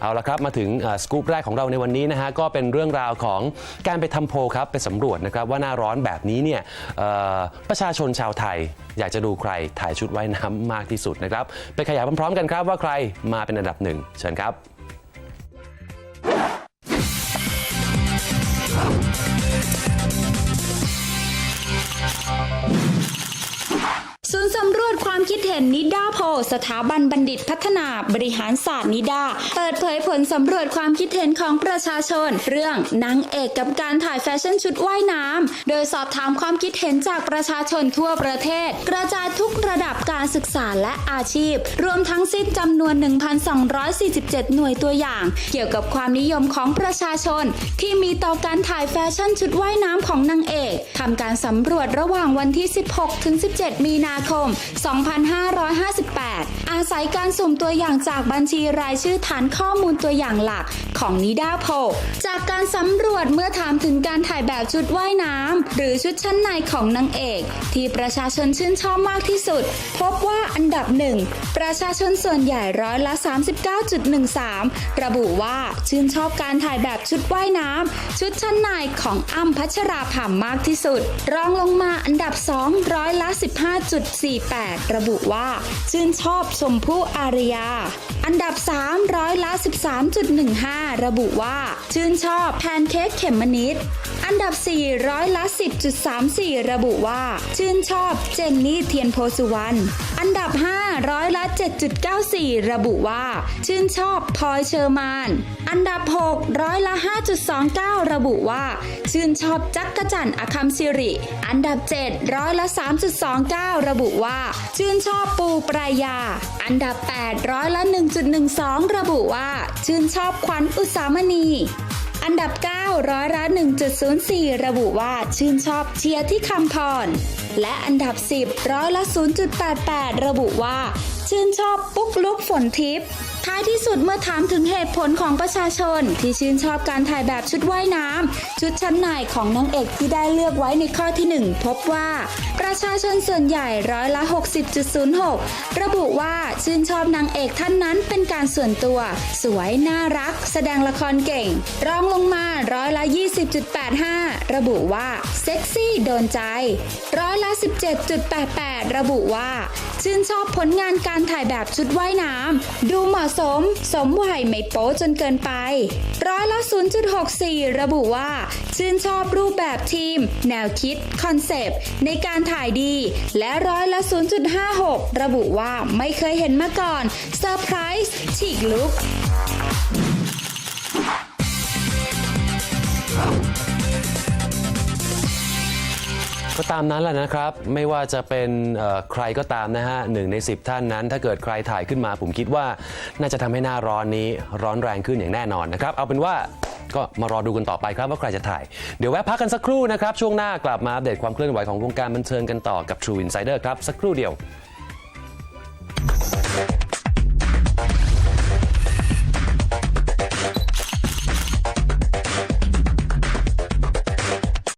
เอาละครับมาถึงสกู๊ปแรกของเราในวันนี้นะฮะก็เป็นเรื่องราวของการไปทำโพลครับไปสำรวจนะครับว่าหน้าร้อนแบบนี้เนี่ยประชาชนชาวไทย อยากจะดูใครถ่ายชุดว่ายน้ำมากที่สุดนะครับไปขยายพร้อมๆกันครับว่าใครมาเป็นอันดับหนึ่งเชิญครับ นนิดาโพสถาบันบัณฑิตพัฒนาบริหารศาสตร์นิดา เปิดเผยผลสำรวจความคิดเห็นของประชาชน เรื่องนางเอกกับการถ่ายแฟชั่นชุดว่ายน้ำ โดยสอบถามความคิดเห็นจากประชาชนทั่วประเทศ กระจายทุกระดับการศึกษาและอาชีพ รวมทั้งสิ้นจำนวน 1,247 หน่วยตัวอย่าง เกี่ยวกับความนิยมของประชาชน ที่มีต่อการถ่ายแฟชั่นชุดว่ายน้ำของนางเอกทำการสำรวจระหว่างวันที่ 16 ถึง 17 มีนาคม2558 อาศัยการสุ่มตัวอย่างจากบัญชีรายชื่อฐานข้อมูลตัวอย่างหลักของนิดาโพลจากการสำรวจเมื่อถามถึงการถ่ายแบบชุดว่ายน้ำหรือชุดชั้นในของนางเอก ที่ประชาชนชื่นชอบมากที่สุด พบว่าอันดับหนึ่งประชาชนส่วนใหญ่ร้อยละ 39.13 ระบุว่าชื่นชอบการถ่ายแบบชุดว่ายน้ำชุดชั้นในของอ้ำพัชราภามากที่สุด รองลงมาอันดับ2ร้อยละ 15.48 ระบุว่าชื่นชอบชมพู่อารยา อันดับ3ร้อยละ 13.15 ระบุว่า ชื่นชอบแพนเค้กเขมมนิด อันดับ 4 ร้อยละ 10.34 ระบุว่า ชื่นชอบเจนนี่เทียนโพสุวรรณ อันดับ 5 ร้อยละ 7.94 ระบุว่า ชื่นชอบพลอยเชอร์มาน อันดับ 6 ร้อยละ 5.29 ระบุว่า ชื่นชอบจักกะจันทร์อคัมซิริ อันดับ 7 ร้อยละ 3.29 ระบุว่า ชื่นชอบปูปรายา อันดับ 8 ร้อยละ 1.12 ระบุว่า ชื่นชอบขวัญอุสามณี อันดับ 9 ร้อยละ1.04 ระบุว่าชื่นชอบเชียร์ที่คำพร และอันดับ 10 ร้อยละ 0.88 ระบุว่า ชื่นชอบปุ๊กลุกฝนทิพย์ท้ายที่สุดเมื่อถามถึงเหตุผลของประชาชน ที่ชื่นชอบการถ่ายแบบชุดว่ายน้ำชุดชั้นในของนางเอกที่ได้เลือกไว้ในข้อที่ 1 พบว่า ประชาชนส่วนใหญ่ร้อยละ 60.06 ระบุว่าชื่นชอบนางเอกท่านนั้นเป็นการส่วนตัว สวยน่ารัก แสดงละครเก่ง รองลงมา 20.85 ระบุว่าเซ็กซี่โดนใจ ร้อยละ 17.88 ระบุว่า ชื่นชอบผลงานการถ่ายแบบชุดว่ายน้ำดูเหมาะสม สมวัยไม่โป๊จนเกินไป ร้อยละ 0.64 ระบุว่า ชื่นชอบรูปแบบทีม แนวคิด คอนเซปต์ ในการถ่ายดี และร้อยละ 0.56 ระบุว่าไม่เคยเห็นมาก่อนเซอร์ไพรส์ฉีกลุก ตามนั้นแหละนะครับ ไม่ว่าจะเป็นใครก็ตามนะฮะหนึ่งใน 10 ท่านนั้น ถ้าเกิดใครถ่ายขึ้นมา ผมคิดว่าน่าจะทำให้หน้าร้อนนี้ร้อนแรงขึ้นอย่างแน่นอนนะครับ เอาเป็นว่าก็มารอดูกันต่อไปครับว่าใครจะถ่าย เดี๋ยวแวะพักกันสักครู่นะครับ ช่วงหน้ากลับมาอัปเดตความเคลื่อนไหวของวงการบันเทิงกันต่อกับ True Insider ครับ สักครู่เดียว